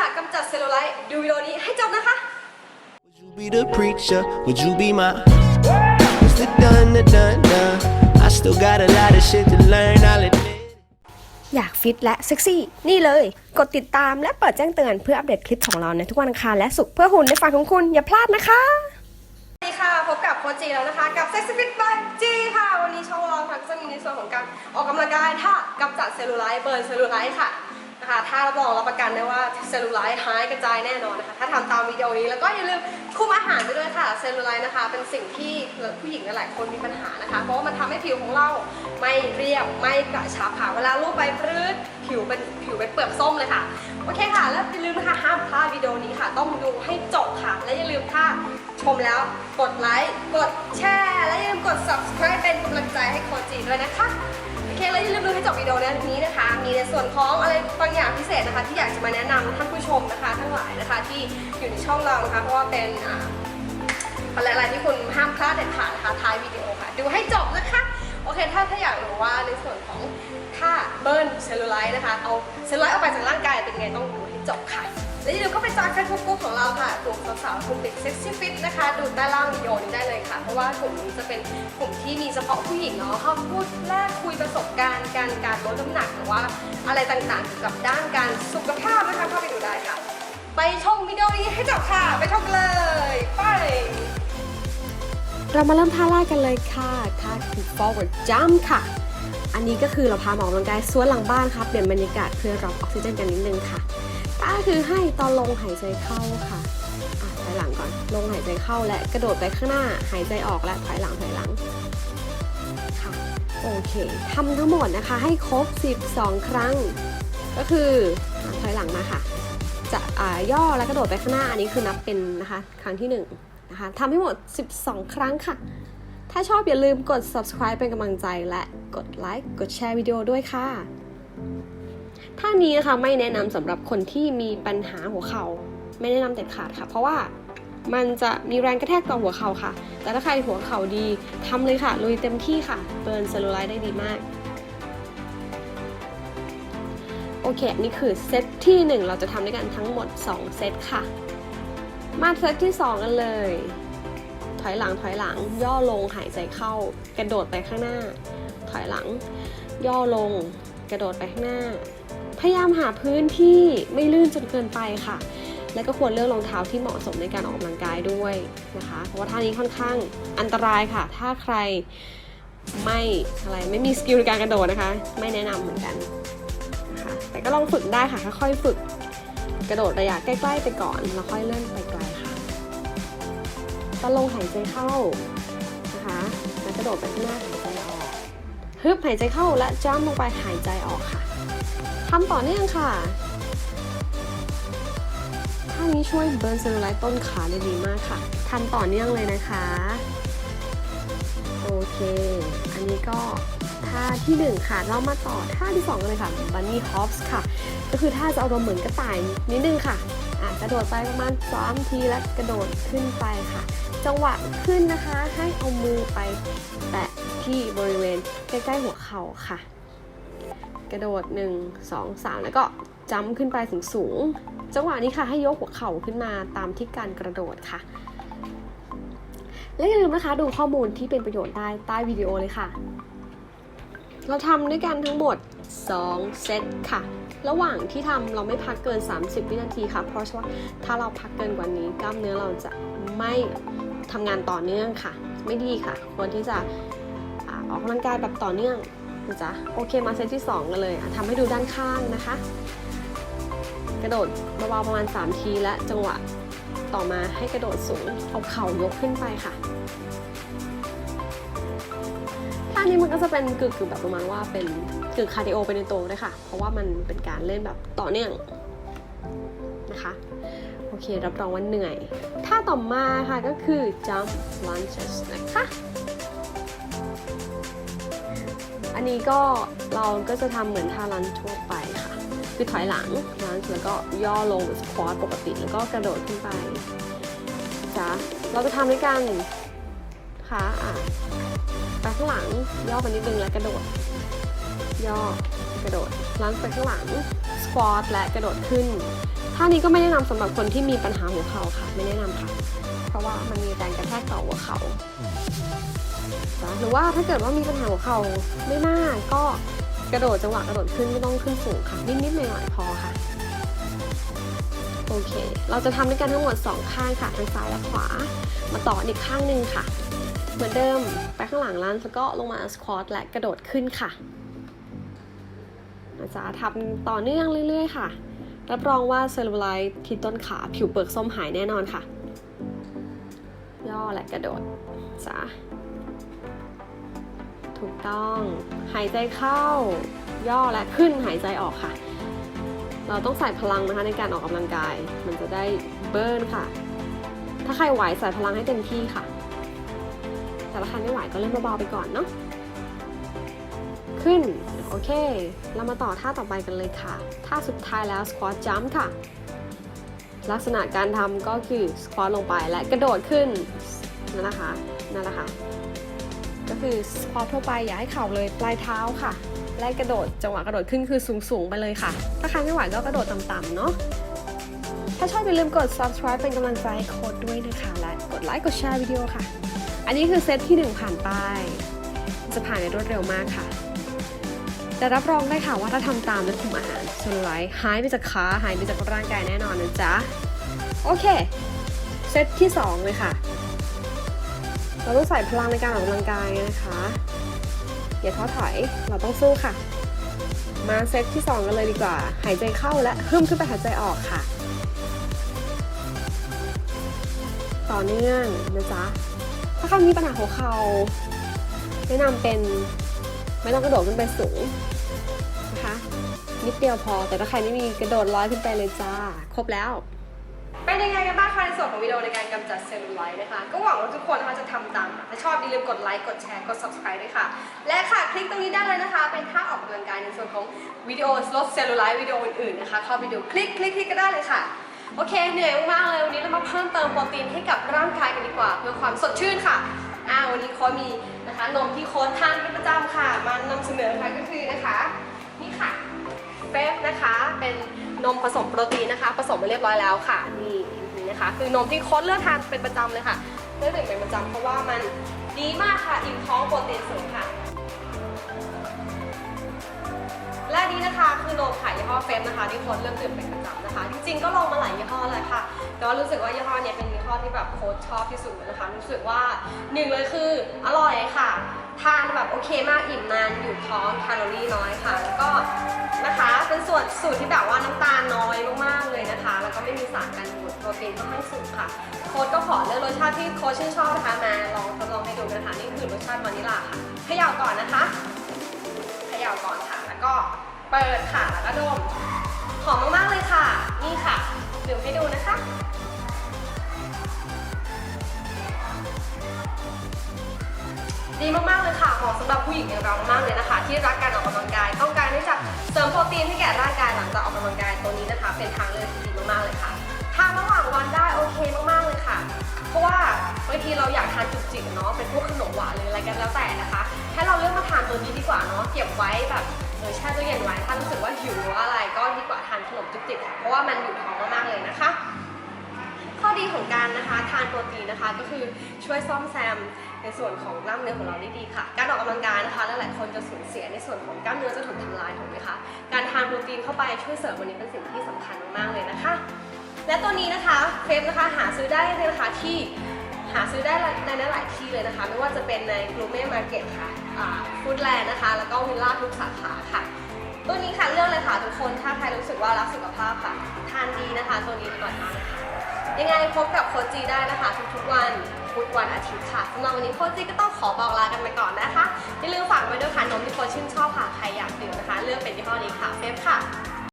จะกำจัดเซลลูไลท์ดูวิดีโอนี้ให้จบนะคะ Would you be the preacher? Would you be my? What's the done, the done, done? I still got a lot of shit to learn, I'll admit. อยากฟิตและเซ็กซี่ นี่เลย กดติดตามและเปิดแจ้งเตือนเพื่ออัปเดตคลิปของเราในทุกวันอังคารและศุกร์เพื่อหุ่นในฝันของคุณ อย่าพลาดนะคะ สวัสดีค่ะ พบกับโคชจีแล้วนะคะ กับ Sex Fit by G ค่ะ วันนี้ช่องเราค่ะจะมีในส่วนของการออกกำลังกายท่ากำจัดเซลลูไลท์เบิร์นเซลลูไลท์ค่ะ นะคะ ถ้ารับรองรับประกันได้ว่าเซลลูไลท์หายกระจายแน่นอนนะคะ ถ้าทำตามวิดีโอนี้แล้วก็อย่าลืมคุมอาหารไปด้วยค่ะ เซลลูไลท์นะคะ เป็นสิ่งที่ผู้หญิงหลายคนมีปัญหานะคะ เพราะว่ามันทำให้ผิวของเราไม่เรียบ ไม่กระชับค่ะ เวลาลูบไปปรื้ดผิวเป็นผิวเป็นเปลือกส้มเลยค่ะ โอเคค่ะ แล้วอย่าลืมนะคะห้ามพลาดวิดีโอนี้ค่ะ ต้องดูให้จบค่ะ และอย่าลืมค่ะชมแล้วกดไลค์ กดแชร์ และอย่าลืมกด subscribe เป็นกำลังใจให้โคจีด้วยนะคะ เคแล้วอย่าลืมดูให้จบวิดีโอนี้นะคะ มีในส่วนของอะไรบางอย่างพิเศษนะคะ ที่อยากจะมาแนะนำท่านผู้ชมนะคะ ทั้งหลายนะคะที่อยู่ในช่องเรานะคะเพราะว่าเป็นอ่าอะไรอะไรที่คุณห้ามพลาดเด็ดขาดนะคะท้ายวิดีโอค่ะ ดูให้จบนะคะ โอเค ถ้าถ้าอยากรู้ว่าในส่วนของค่าเบิร์นเซลลูไลท์นะคะ เอาเซลลูไลท์ออกไปจากร่างกายเป็นไงต้องดูให้จบค่ะ และอย่าลืมเข้าไปจอยเฟซบุ๊กของเราค่ะกลุ่มสาวๆกลุ่มเด็กเซ็กซี่ฟิตนะคะ ดูใต้ล่างวิดีโอนี้ได้เลยค่ะ เพราะว่ากลุ่มนี้จะเป็นกลุ่มที่มีเฉพาะผู้หญิงเนาะเข้าพูดแลกคุยประสบการณ์ การการลดน้ำหนักหรือว่าอะไรต่างๆเกี่ยวกับด้านการสุขภาพนะคะเข้าไปดูได้ค่ะ ไปชมวิดีโอนี้ให้จบค่ะ ไปชมกันเลยไปเรามาเริ่มท่าแรกกันเลยค่ะท่าคือ forward jump ค่ะ อันนี้ก็คือเราพาหมออกกำลังกายสวนหลังบ้านครับเปลี่ยนบรรยากาศเพื่อรับออกซิเจนกันนิดนึงค่ะ ท่าคือให้ตอนลงหายใจเข้าค่ะอะถอยหลังก่อน ลงหายใจเข้าและกระโดดไปข้างหน้า หายใจออกและถอยหลังถอยหลังค่ะโอเคทำทั้งหมดนะคะให้ครบ 12 ครั้ง ก็คือถอยหลังมาค่ะ จะอ่าย่อแล้วกระโดดไปข้างหน้าอันนี้คือนับเป็นนะคะครั้งที่1นะคะทำให้หมด 12 ครั้งค่ะ ถ้าชอบอย่าลืมกด subscribe เป็นกำลังใจและกดไลค์กดแชร์วิดีโอด้วยค่ะ ท่านี้นะคะไม่แนะนำสำหรับคนที่มีปัญหาหัวเขา่าไม่แนะนำเด็ดขาดค่ะ เพราะว่ามันจะมีแรงกระแทกต่อหัวเข่าค่ะ แต่ถ้าใครหัวเข่าดีทำเลยค่ะ ลุยเต็มที่ค่ะ เบิร์นเซลลูไลท์ได้ดีมาก โอเค นี่คือเซตที่ 1 เราจะทำด้วยกันทั้งหมด 2 เซตค่ะ มาเซตที่ 2 กันเลย ถอยหลังถอยหลัง ย่อลงหายใจเข้า กระโดดไปข้างหน้า ถอยหลัง ย่อลง กระโดดไปข้างหน้า พยายามหาพื้นที่ไม่ลื่นจนเกินไปค่ะ และก็ควรเลือกรองเท้าที่เหมาะสมในการออกกำลังกายด้วยนะคะ เพราะว่าท่านี้ค่อนข้างอันตรายค่ะ ถ้าใครไม่อะไรไม่มีสกิลในการกระโดดนะคะ ไม่แนะนำเหมือนกันนะคะแต่ก็ลองฝึกได้ค่ะ ค่อยๆฝึกกระโดดระยะใกล้ๆไปก่อนแล้วค่อยเลื่อนไปไกลค่ะตอนลงหายใจเข้านะคะแล้วกระโดดไปข้างหน้า ฮึบหายใจเข้าและจ้ำลงไปหายใจออกค่ะทำต่อเนื่องค่ะท่านี้ช่วยเบิร์นเซลลูไลท์ต้นขาได้ดีมากค่ะทำต่อเนื่องเลยนะคะ โอเค อันนี้ก็ท่าที่หนึ่งค่ะ เรามาต่อท่าที่สองกันเลยค่ะ bunny hops ค่ะ ก็คือท่าจะเอารมเหมือนกระต่ายนิดนึงค่ะอะ กระโดดไปประมาณสามทีแล้วกระโดดขึ้นไปค่ะ จังหวะขึ้นนะคะให้เอามือไปแตะ ที่บริเวณใกล้ๆหัวเข่าค่ะ กระโดด 1 2 3 แล้วก็จัมขึ้นไปสูงสูง จังหวะนี้ค่ะให้ยกหัวเข่าขึ้นมาตามที่การกระโดดค่ะ และอย่าลืมนะคะดูข้อมูลที่เป็นประโยชน์ได้ใต้วิดีโอเลยค่ะ เราทำด้วยกันทั้งหมด 2 เซตค่ะระหว่างที่ทำเราไม่พักเกิน 30 วินาทีค่ะ เพราะว่าถ้าเราพักเกินกว่านี้ กล้ามเนื้อเราจะไม่ทำงานต่อเนื่องค่ะ ไม่ดีค่ะ ควรที่จะ ออกกำลังกายแบบต่อเนื่องนะจ๊ะโอเคมาเซตที่ 2 กันเลยทำให้ดูด้านข้างนะคะ กระโดดเบาๆประมาณ 3 ทีและจังหวะต่อมาให้กระโดดสูงเอาเข่ายกขึ้นไปค่ะท่านี้มันก็จะเป็นกึ่งๆแบบประมาณว่าเป็นกึ่งคาร์ดิโอไปในตัวด้วยค่ะ เพราะว่ามันเป็นการเล่นแบบต่อเนื่องนะคะโอเครับรองว่าเหนื่อย ท่าต่อมาค่ะก็คือ jump lunges นะคะ อันนี้ก็เราก็จะทำเหมือนท่าลันทั่วไปค่ะ คือถอยหลังลันแล้วก็ย่อลงสควอตปกติแล้วก็กระโดดขึ้นไปจ้ะเราจะทำด้วยกันค่ะอะไปข้างหลังย่อไปนิดนึงแล้วกระโดด ย่อกระโดดล้างไปข้างหลังสควอตและกระโดดขึ้น ท่านี้ก็ไม่แนะนำสำหรับคนที่มีปัญหาหัวเข่าค่ะ ไม่แนะนำค่ะ เพราะว่ามันมีแรงกระแทกต่อหัวเข่าจ้ะหรือว่าถ้าเกิดว่ามีปัญหาหัวเข่าไม่มากก็กระโดดจังหวะกระโดดขึ้นไม่ต้องขึ้นสูงค่ะ นิดๆหน่อยๆพอค่ะโอเค เราจะทำด้วยกันทั้งหมด 2 ข้างค่ะทั้งซ้ายและขวา มาต่ออีกข้างหนึ่งค่ะ เหมือนเดิมไปข้างหลังลันแล้วก็ลงมาสควอตและกระโดดขึ้นค่ะอาจาทำต่อเนื่องเรื่อย ๆ ค่ะ รับรองว่าเซลลูไลท์ที่ต้นขาผิวเปลือกส้มหายแน่นอนค่ะ ย่อและกระโดดจ้าถูกต้อง หายใจเข้า ย่อและขึ้นหายใจออกค่ะ เราต้องใส่พลังนะคะในการออกกำลังกาย มันจะได้เบิร์นค่ะ ถ้าใครไหวใส่พลังให้เต็มที่ค่ะ แต่ถ้าใครไม่ไหวก็เล่นเบาๆไปก่อนเนาะ ขึ้น โอเค เรามาต่อท่าต่อไปกันเลยค่ะ ท่าสุดท้ายแล้ว squat jump ค่ะ ลักษณะการทำก็คือ squat ลงไปและกระโดดขึ้น นั่นนะคะนั่นแหละค่ะ ก็คือ squat ทั่วไปอย่าให้เข่าเลยปลายเท้าค่ะ และกระโดดจังหวะกระโดดขึ้นคือสูงๆไปเลยค่ะ ถ้าใครไม่ไหวก็กระโดดต่ำๆเนาะถ้าชอบอย่าลืมกด subscribe เป็นกำลังใจให้โค้ดด้วยนะคะ และกดไลค์กดแชร์วิดีโอค่ะ อันนี้คือเซตที่ 1 ผ่านไป จะผ่านในรวดเร็วมากค่ะ แต่รับรองได้ค่ะว่าถ้าทำตามและคุมอาหารส่วนไลท์หายไปจากขาหายไปจากร่างกายแน่นอนนะจ๊ะ โอเค เซตที่ 2 เลยค่ะ เราต้องใส่พลังในการออกกำลังกายนะคะ อย่าท้อถอยเราต้องสู้ค่ะ มาเซตที่ 2 กันเลยดีกว่า หายใจเข้าและฮึ่มขึ้นไปหายใจออกค่ะ ต่อเนื่องนะจ๊ะถ้าใครมีปัญหาหัวเข่าแนะนำเป็นไม่ต้องกระโดดขึ้นไปสูง นิดเดียวพอ แต่ถ้าใครไม่มีกระโดดร้อยขึ้นไปเลยจ้า ครบแล้ว เป็นยังไงกันบ้างคะในส่วนของวิดีโอในการกำจัดเซลลูไลท์นะคะ ก็หวังว่าทุกคนนะคะจะทำตามค่ะถ้าชอบอย่าลืมกดไลค์กดแชร์กด subscribe ด้วยค่ะ และค่ะคลิกตรงนี้ได้เลยนะคะ เป็นท่าออกกำลังกายในส่วนของวิดีโอลดเซลลูไลท์วิดีโออื่นๆนะคะเข้าไปดูคลิกคลิกคลิกก็ได้เลยค่ะโอเคเหนื่อยมากเลยวันนี้เรามาเพิ่มเติมโปรตีนให้กับร่างกายกันดีกว่า เพื่อความสดชื่นค่ะอ่าวันนี้โค้ชมีนะคะนมที่โค้ชทานเป็นประจำ นมผสมโปรตีนนะคะ ผสมมาเรียบร้อยแล้วค่ะ นี่นี่นะคะ คือนมที่โค้ชเลือกทานเป็นประจำเลยค่ะเลือกดื่มเป็นประจำเพราะว่ามันดีมากค่ะ อิ่มท้องโปรตีนสูงค่ะ และนี่นะคะคือนมค่ะยี่ห้อเฟมนะคะที่โค้ชเลือกดื่มเป็นประจำนะคะ จริงๆก็ลองมาหลายยี่ห้อเลยค่ะแต่ว่ารู้สึกว่ายี่ห้อเนี้ยเป็นยี่ห้อที่แบบโค้ชชอบที่สุดนะคะ รู้สึกว่าหนึ่งเลยคืออร่อยค่ะทานแบบโอเคมากอิ่มนานอยู่ท้องแคลอรี่น้อยค่ะ แล้วก็ นะคะ เป็นส่วนสูตรที่แบบว่าน้ำตาลน้อยมากๆเลยนะคะ แล้วก็ไม่มีสารกันบูดโปรตีนค่อนข้างสูงค่ะ โค้ดก็ขอเลือกรสชาติที่โค้ดชื่นชอบนะคะมาลองทดลองให้ดูนะคะ นี่คือรสชาติวานิลลาค่ะเขย่าก่อนนะคะเขย่าก่อนค่ะ แล้วก็เปิดค่ะ แล้วก็ดม หอมมากๆเลยค่ะ นี่ค่ะดื่มให้ดูนะคะ ดีมากๆเลยค่ะเหมาะสำหรับผู้หญิงอย่างเรามากเลยนะคะ ที่รักการออกกำลังกาย ต้องการที่จะเสริมโปรตีนให้แก่ร่างกายหลังจากออกกำลังกายตัวนี้นะคะ เป็นทางเลือกที่ดีมากๆเลยค่ะทานระหว่างวันได้โอเคมากๆเลยค่ะ เพราะว่าบางทีเราอยากทานจุกจิกเนาะเป็นพวกขนมหวานหรืออะไรกันแล้วแต่นะคะให้เราเลือกมาทานตัวนี้ดีกว่าเนาะเก็บไว้แบบเออแช่ตู้เย็นไว้ถ้ารู้สึกว่าหิวหรือว่าอะไรก็ดีกว่าทานขนมจุกจิกค่ะเพราะว่ามันอยู่ท้องมากๆเลยนะคะ ข้อดีของการนะคะทานโปรตีนนะคะก็คือช่วยซ่อมแซม ในส่วนของกล้ามเนื้อของเราได้ดีค่ะ การออกกำลังกายนะคะหลายๆคนจะสูญเสียในส่วนของกล้ามเนื้อจะถูกทำลายถูกไหมคะการทานโปรตีนเข้าไปช่วยเสริมวันนี้เป็นสิ่งที่สำคัญมากๆเลยนะคะ และตัวนี้นะคะเฟรมนะคะหาซื้อได้ในราคาที่หาซื้อได้ในหลายๆที่เลยนะคะ ไม่ว่าจะเป็นในก l ูเม่มาร์เก็ตค่ะฟู้ดแลนด์นะคะ แล้วก็วิลล่าทุกสาขาค่ะ ตัวนี้ค่ะเลือกเลยค่ะทุกคนถ้าใครรู้สึกว่ารักสุขภาพค่ะ ทานดีนะคะ ตัวนี้อร่อยมากเลยค่ะยังไงพบกับโคจีได้นะคะ ทุกๆวัน พุธวันอาทิตย์ค่ะสำหรับวันนี้โคจีก็ต้องขอบอกลากันไปก่อนนะคะอย่าลืมฝากไว้ด้วยค่ะนมที่โคชื่นชอบค่ะใครอยากดื่มนะคะ เลือกเป็นยี่ห้อนี้ค่ะเฟฟค่ะ